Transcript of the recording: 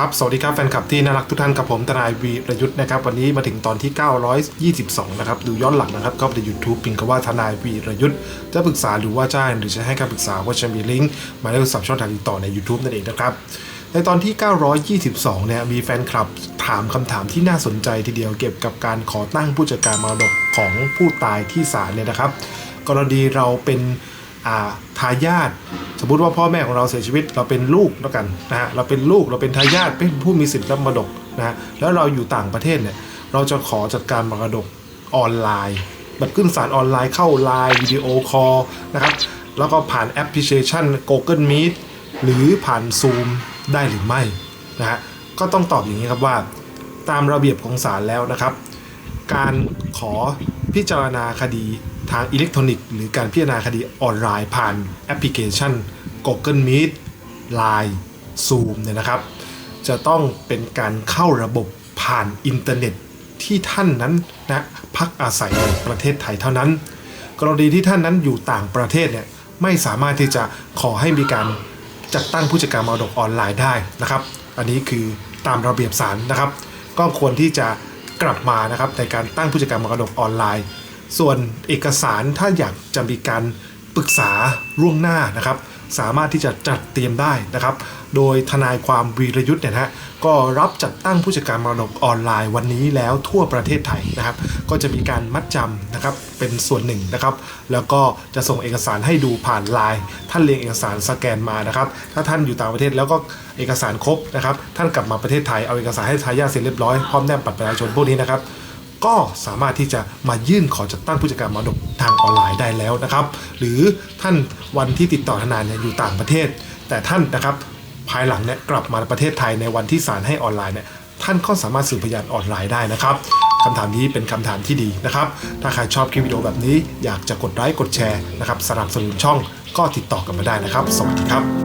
ครับ สวัสดีครับแฟนคลับที่น่ารักทุกท่านกับผมทนายวีระยุทธ์นะครับวันนี้มาถึงตอนที่ 922 นะครับ ดูย้อนหลังนะครับ ก็ไปยูทูบพิมพ์คำว่าทนายวีระยุทธ์จะปรึกษาหรือว่าจ้างหรือจะให้คำปรึกษาว่าจะมีลิงก์มายเลขโทรศัพท์ช่องทางติดต่อใน YouTube นั่นเองนะครับ ในตอนที่ 922 เนี่ยมีแฟนคลับถามคำถามที่น่าสนใจทีเดียวเกี่ยวกับการขอตั้งผู้จัดการมรดกของผู้ตายที่ศาลเนี่ยนะครับ กรณีเราเป็นอาทายาท มมติว่าพ่อแม่ของเราเสียชีวิตเราเป็นลูกแล้วกันนะฮะเราเป็นลูกเราเป็นทายาทเป็นผู้มีสิทธิ์รับมรดกนะฮะแล้วเราอยู่ต่างประเทศเนี่ยเราจะขอจัดการมรดกออนไลน์ แบบขึ้นสารออนไลน์เข้าไลน์วิดีโอคอลนะครับแล้วก็ผ่านแอปพลิเคชัน Google Meet หรือผ่าน Zoom ได้หรือไม่นะฮะก็ต้องตอบอย่างนี้ครับว่าตามระเบียบของศาลแล้วนะครับ การขอพิจารณาคดี ทางอิเล็กทรอนิกส์หรือการพิจารณาคดีออนไลน์ผ่านแอปพลิเคชัน Google Meet Line Zoom เนี่ยนะครับ จะต้องเป็นการเข้าระบบผ่านอินเทอร์เน็ตที่ท่านนั้นนะพักอาศัยในประเทศไทยเท่านั้น กรณีที่ท่านนั้นอยู่ต่างประเทศเนี่ยไม่สามารถที่จะขอให้มีการจัดตั้งผู้จัดการมรดกออนไลน์ได้นะครับ อันนี้คือตามระเบียบศาลนะครับ ก็ควรที่จะกลับมานะครับในการตั้งผู้จัดการมรดกออนไลน์ ส่วนเอกสารถ้าอยากจะมีการปรึกษาล่วงหน้านะครับ สามารถที่จะจัดเตรียมได้นะครับ โดยทนายความวีรยุทธ์เนี่ยนะฮะก็รับจัดตั้งผู้จัดการมรดกออนไลน์วันนี้แล้วทั่วประเทศไทยนะครับ ก็จะมีการมัดจำนะครับเป็นส่วนหนึ่งนะครับ แล้วก็จะส่งเอกสารให้ดูผ่านไลน์ท่านเรียงเอกสารสแกนมานะครับ ถ้าท่านอยู่ต่างประเทศแล้วก็เอกสารครบนะครับ ท่านกลับมาประเทศไทยเอาเอกสารให้ทายาทเสร็จเรียบร้อยพร้อมแนบบัตรประชาชนพวกนี้นะครับ ก็สามารถที่จะมายื่นขอจัดตั้งผู้จัดการมรดกทางออนไลน์ได้แล้วนะครับ หรือท่านวันที่ติดต่อทนายเนี่ยอยู่ต่างประเทศ แต่ท่านนะครับภายหลังเนี่ยกลับมาประเทศไทยในวันที่ศาลให้ออนไลน์เนี่ยท่านก็สามารถสืบพยานออนไลน์ได้นะครับคำถามนี้เป็นคำถามที่ดีนะครับ ถ้าใครชอบคลิปวิดีโอแบบนี้อยากจะกดไลค์กดแชร์นะครับสนับสนุนช่องก็ติดต่อกันมาได้นะครับ สวัสดีครับ